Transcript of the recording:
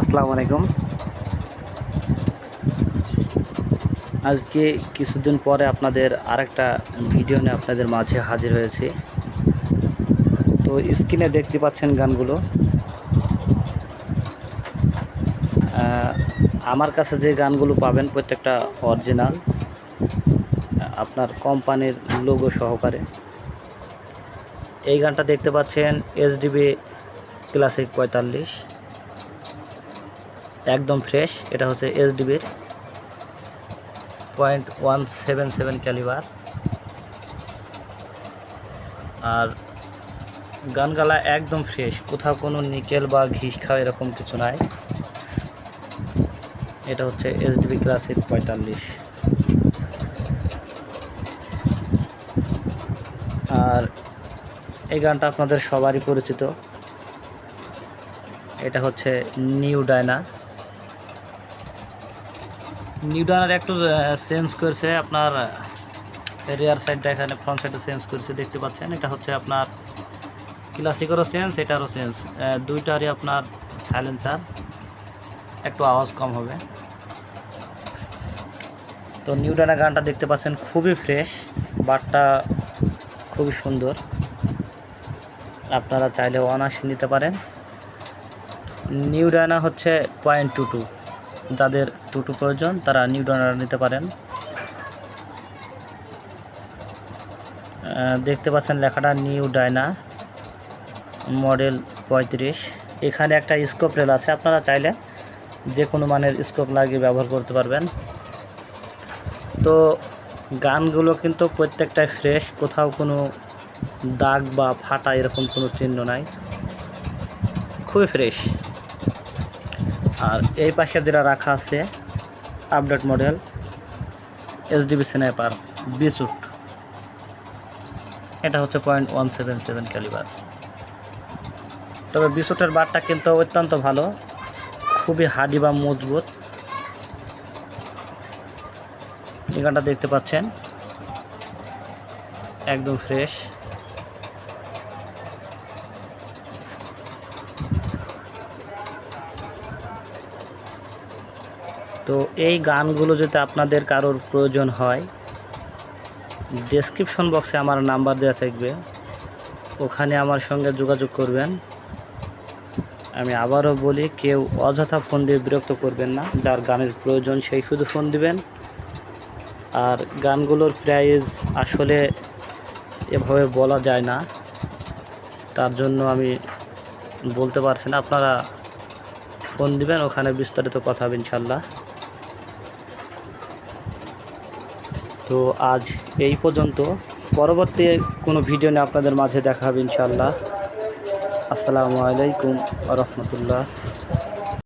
আসসালামু আলাইকুম। আজকে কিছুদিন পরে আপনাদের আরেকটা ভিডিও নিয়ে আপনাদের মাঝে হাজির হয়েছি। তো স্ক্রিনে দেখতে পাচ্ছেন গানগুলো। আমার কাছে যে গানগুলো পাবেন প্রত্যেকটা অরিজিনাল, আপনার কোম্পানির লোগো সহকারে। এই গানটা দেখতে পাচ্ছেন এসডিবি ক্লাসিক পঁয়তাল্লিশ। একদম ফ্রেশ এটা হচ্ছে এসডিবির point one seven seven calibre আর গানগালা একদম ফ্রেশ কোথাও কোনো নিকেল বা ঘিস খাওয়া এরকম কিছু নাই। এটা হচ্ছে এসডিবি ক্লাসিক পঁয়তাল্লিশ। আর এই গানটা আপনাদের সবারই পরিচিত। এটা হচ্ছে নিউ ডায়না। নিউ ডায়নার একটু চেঞ্জ করেছে আপনার রেয়ার সাইডটা এখানে ফ্রন্ট সাইডটা চেঞ্জ করেছে, দেখতে পাচ্ছেন। এটা হচ্ছে আপনার ক্লাসিকেরও চেঞ্জ, এটারও চেঞ্জ। দুইটারই আপনার সাইলেন্সার একটু আওয়াজ কম হবে। তো নিউ ডায়না গানটা দেখতে পাচ্ছেন, খুবই ফ্রেশ বাটটা খুবই সুন্দর। আপনারা চাইলে অনায়াসে নিতে পারেন। নিউ ডায়না হচ্ছে পয়েন্ট টু টু। যাদের টু টু প্রয়োজন, তারা নিউ ডায়না নিতে পারেন। দেখতে পাচ্ছেন লেখাটা নিউ ডায়না মডেল পঁয়ত্রিশ। এখানে একটা স্কোপ রেল আছে, আপনারা চাইলে যে কোনো মানের স্কোপ লাগিয়ে ব্যবহার করতে পারবেন। তো গানগুলো কিন্তু প্রত্যেকটাই ফ্রেশ, কোথাও কোনো দাগ বা ফাটা এরকম কোনো চিহ্ন নাই। খুবই ফ্রেশ। এই পাশে যেটা রাখা আছে update model S SDB snapper বিচুট। এটা হচ্ছে point one seven seven calibre তবে বিচুটের বারটা কিন্তু অত্যন্ত ভালো, খুবই হাডি বা মজবুত। এই গানটা দেখতে পাচ্ছেন? একদম ফ্রেশ তো এই গানগুলো যদি আপনাদের কারোর প্রয়োজন হয় ডেসক্রিপশন বক্সে আমার নাম্বার দেওয়া থাকবে। ওখানে আমার সঙ্গে যোগাযোগ করবেন। আমি আবারও বলি, কেউ অযথা ফোন দিয়ে বিরক্ত করবেন না। যার গানের প্রয়োজন সেই শুধু ফোন দিবেন। আর গানগুলোর প্রাইজ আসলে এভাবে বলা যায় না। তার জন্য আমি বলতে পারছি না। আপনারা ফোন দিবেন, ওখানে বিস্তারিত কথা হবে ইনশাল্লাহ তো আজ এই পর্যন্ত। পরবর্তী কোনো ভিডিও নিয়ে আপনাদের মাঝে দেখা হবে ইনশাআল্লাহ। আসসালামু আলাইকুম রহমতুল্লাহ।